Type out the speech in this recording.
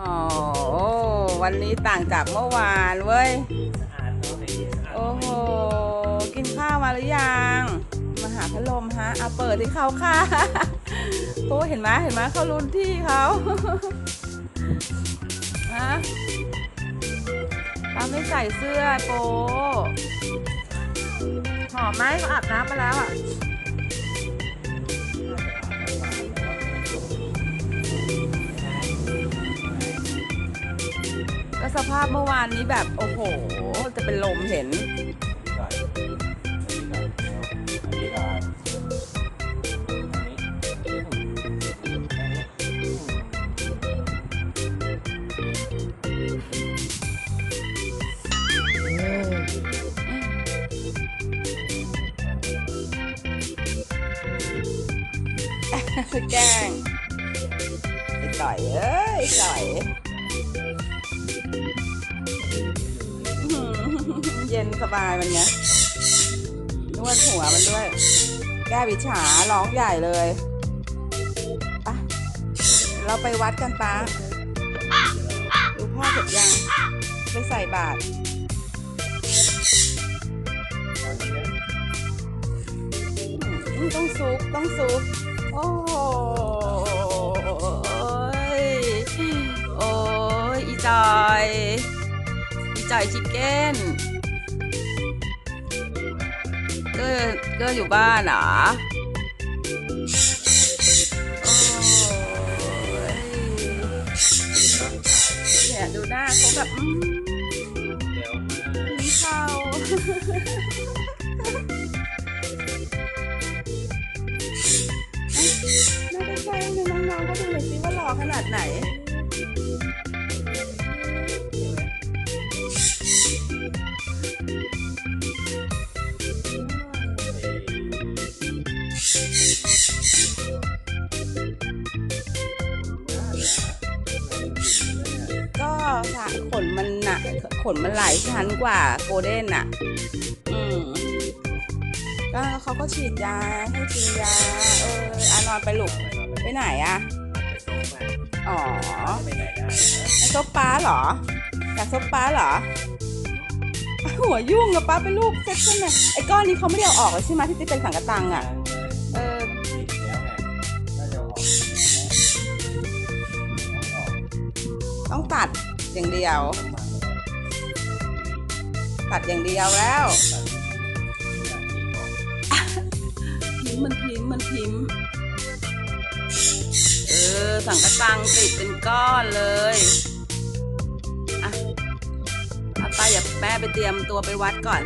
อ๋อวันนี้ต่างจากเมื่อวานเว้ย โอ้โห กินข้าวมาหรือยัง มาหาพัดลมฮะ เอาเปิดที่เขาค่ะ โอ้เห็นไหมเห็นไหมเขารุนที่เขาฮะป้าไม่ใส่เสื้อโปหอมไหมเขาอาบน้ำมาแล้วอะ สภาพเมื่อวานนี้แบบโอ้โห จะเป็นลมเห็น แกล้งไอ้ต่อยเอ้ยไอ้ต่อย เย็นสบายมันเนี้ยนวดหัวมันด้วย แก้วิชาร้องใหญ่เลยไปเราไปวัดกันป้าดูพ่อเสร็จยัง ไปใส่บาตรต้องซุปต้องซุปโอ้โหยโอ้ยอีจอยอีจอยชิคเก้น เก็ก็อยู่บ้านเหรอโอ้ยเนี่ยดูหน้าเขาแบบอืมกินข้าน่าจะใช่เลยน้องๆก็ดูหน่อยสิว่าหล่อขนาดไหน ขนมันหนักขนมันหลายชั้นกว่าโกลเด้นอะ อืมก็เขาก็ฉีดยาให้กินยา เอออานอนไปลูกไปไหนอะอ๋อไปซบป้าเหรออยากซบป้าเหรอ หัวยุ่งอะป้าเป็นลูกเซ็ตขึ้นเลยไอ้ก้อนนี้เขาไม่ได้เอาออกเลยใช่ไหมที่เป็นสังกะตังอะ เออต้องตัด อย่างเดียว ตัดอย่างเดียวแล้วพิมพ์มันพิมพ์มันพิมพ์เออสังกะตังติดเป็นก้อนเลยอะเอาไปอย่าแม่ไปเตรียมตัวไปวัดก่อน